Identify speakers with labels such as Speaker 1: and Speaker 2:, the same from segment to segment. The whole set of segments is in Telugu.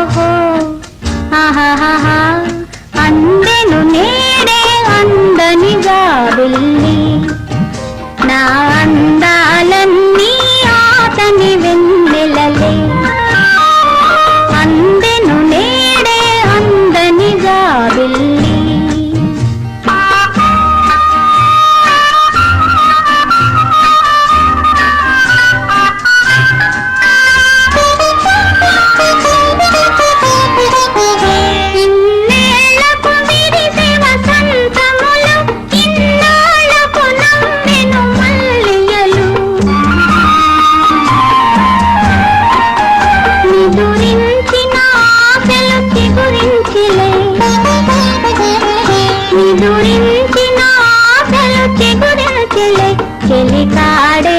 Speaker 1: ఓహో. అందెను నేడే అందని గాబిల్లి. నిదురించిన ఆశలు చిగురించిలే. చెలికాడే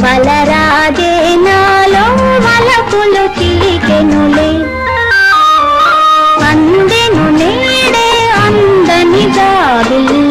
Speaker 1: బలరాజే నాలో వలపులు చిలికెనులే అందెను నేడే అందని దారులు